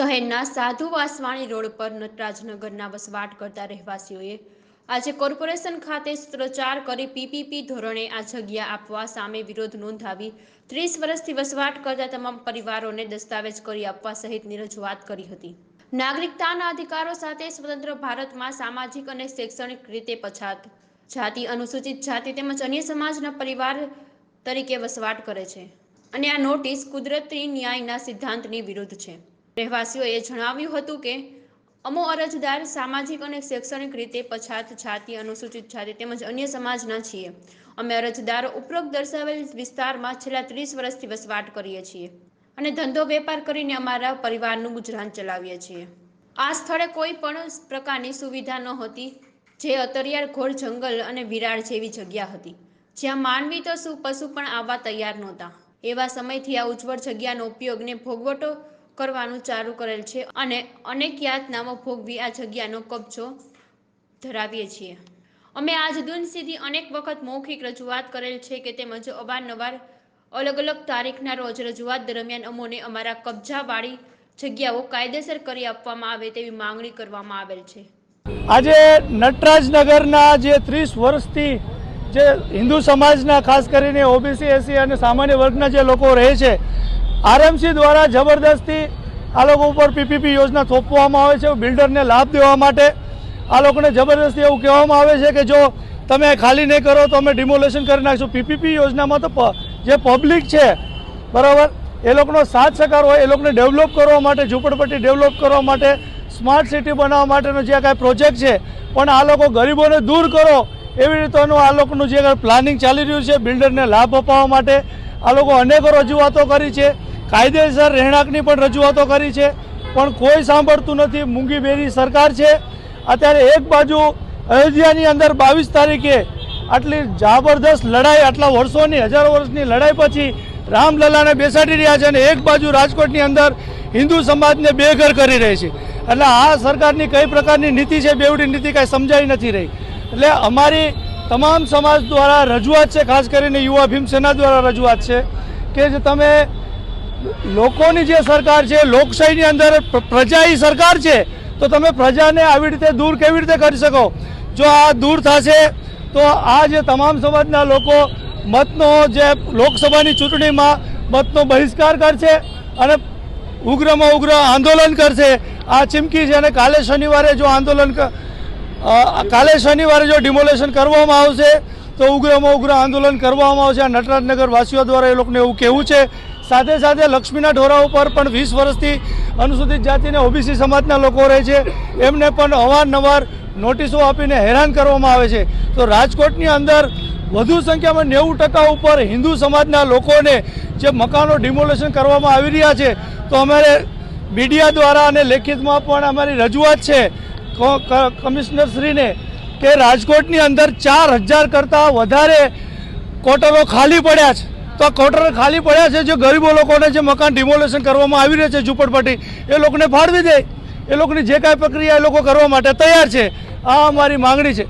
શહેરના સાધુ વાસવાણી રોડ પર નટરાજનગરના વસવાટ કરતા રહેવાસીઓએ આજે કોર્પોરેશન ખાતે સૂત્રોચ્ચાર કરી પીપીપી ધોરણે આ જગ્યા આપવા સામે વિરોધ નોંધાવી ત્રીસ વર્ષથી વસવાટ કરતા તમામ પરિવારોને દસ્તાવેજ કરી આપવા સહિતની રજૂઆત કરી હતી. નાગરિકતાના અધિકારો સાથે સ્વતંત્ર ભારતમાં સામાજિક અને શૈક્ષણિક રીતે પછાત જાતિ, અનુસૂચિત જાતિ તેમજ અન્ય સમાજના પરિવાર તરીકે વસવાટ કરે છે. અને આ નોટિસ કુદરતી ન્યાયના સિદ્ધાંતની વિરુદ્ધ છે. રહેવાસીઓએ જણાવ્યું હતું કે, અમો અરજદાર સામાજિક અને શૈક્ષણિક રીતે પછાત જાતિ, અનુસૂચિત જાતિ તેમજ અન્ય સમાજના છીએ. અમે અરજદારો ઉપરોક્ત દર્શાવેલ વિસ્તારમાં છેલ્લા ત્રીસ વર્ષથી વસવાટ કરીએ છીએ અને ધંધો વેપાર કરીને અમારા પરિવારનું ગુજરાન ચલાવીએ છીએ. આ સ્થળે કોઈ પણ પ્રકારની સુવિધા નહોતી જે અતરિયાળ ઘોર જંગલ અને વિરાળ જેવી જગ્યા હતી. જ્યાં માનવી તો શું, પશુ પણ આવવા તૈયાર નહોતા. એવા સમયથી આ ઉજ્જવળ જગ્યાનો ઉપયોગને ભોગવટો કરવાનું ચાલુ કરેલ છે અને અનેક યાતનામો ભોગવી આ જગ્યાનો કબજો ધરાવીએ છીએ. અમે આજ દિન સુધી અનેક વખત મૌખિક રજૂઆત કરેલ છે કે તેમજ અવારનવાર અલગ અલગ તારીખના રોજ રજૂઆત દરમિયાન અમોને અમારા કબજાવાળી જગ્યાઓ કાયદેસર કરી આપવામાં આવે તેવી માંગણી કરવામાં આવેલ છે. આજે નટરાજનગરના જે ત્રીસ વર્ષથી જે હિન્દુ સમાજના, ખાસ કરીને ઓબીસી, એસી અને સામાન્ય વર્ગના જે લોકો રહે છે આરએમસી દ્વારા જબરદસ્તી આ લોકો ઉપર પીપીપી યોજના થોપવામાં આવે છે બિલ્ડરને લાભ દેવા માટે આ લોકોને જબરદસ્તી એવું કહેવામાં આવે છે કે જો તમે ખાલી નહીં કરો તો અમે ડિમોલેશન કરી નાખીશું. પીપીપી યોજનામાં તો જે પબ્લિક છે, બરાબર, એ લોકોનો સાથ સહકાર હોય, એ લોકોને ડેવલપ કરવા માટે, ઝૂંપડપટ્ટી ડેવલપ કરવા માટે, સ્માર્ટ સિટી બનાવવા માટેનો જે કાંઈ પ્રોજેક્ટ છે, પણ આ લોકો ગરીબોને દૂર કરો, એવી રીતેનું આ લોકોનું જે પ્લાનિંગ ચાલી રહ્યું છે, બિલ્ડરને લાભ અપાવવા માટે, આ લોકો અનેકો રજૂઆતો કરી છે. કાયદેસર રહેણાંકની પણ રજૂઆતો કરી છે. પણ કોઈ સાંભળતું નથી. મૂંગી બેરી સરકાર છે. અત્યારે એક બાજુ અયોધ્યાની અંદર બાવીસ તારીખે આટલી જબરદસ્ત લડાઈ, આટલા વર્ષોની, હજારો વર્ષની લડાઈ પછી રામલલાને બેસાડી રહ્યા છે અને એક બાજુ રાજકોટની અંદર હિન્દુ સમાજને બેઘર કરી રહી છે. એટલે આ સરકારની કઈ પ્રકારની નીતિ છે, બેવડી નીતિ કાંઈ સમજાઈ નથી રહી. એટલે અમારી તમામ સમાજ દ્વારા રજૂઆત છે, ખાસ કરીને યુવા ભીમસેના દ્વારા રજૂઆત છે કે જે તમે લોકોની જે સરકાર છે, લોકશાહીની અંદર પ્રજા પ્રજાની સરકાર છે, તો તમે પ્રજાને આવી રીતે દૂર કેવી રીતે કરી શકો? જો આ દૂર થશે, તો આ જે તમામ સમાજના લોકો મતનો જે લોકસભાની ચૂંટણીમાં મતનો બહિષ્કાર કરશે અને ઉગ્રમાં ઉગ્ર આંદોલન કરશે. આ ચીમકી છે અને કાલે શનિવારે જો આંદોલન કાલે શનિવારે જો ડિમોલેશન કરવામાં આવશે તો ઉગ્રમાં ઉગ્ર આંદોલન કરવામાં આવશે. આ નટરાજનગર વાસીઓ દ્વારા એ લોકોને એવું કહેવું છે. સાથે સાથે લક્ષ્મીના ઢોરા ઉપર પણ વીસ વર્ષથી અનુસૂચિત જાતિને ઓબીસી સમાજના લોકો રહે છે. એમને પણ અવારનવાર નોટિસો આપીને હેરાન કરવામાં આવે છે. તો રાજકોટની અંદર વધુ સંખ્યામાં નેવું ટકા ઉપર હિન્દુ સમાજના લોકોને જે મકાનો ડિમોલેશન કરવામાં આવી રહ્યા છે, તો અમારે મીડિયા દ્વારા અને લેખિતમાં પણ અમારી રજૂઆત છે. કમિશનરશ્રીને કે રાજકોટની અંદર ચાર હજાર કરતાં વધારે કોટરો ખાલી પડ્યા છે. તો આ કોટરો ખાલી પડ્યા છે, જે ગરીબો લોકોને જે મકાન ડિમોલેશન કરવામાં આવી રહ્યા છે ઝૂંપડપટ્ટી, એ લોકોને ફાળવી દે. એ લોકોની જે કાંઈ પ્રક્રિયા એ લોકો કરવા માટે તૈયાર છે. આ અમારી માંગણી છે.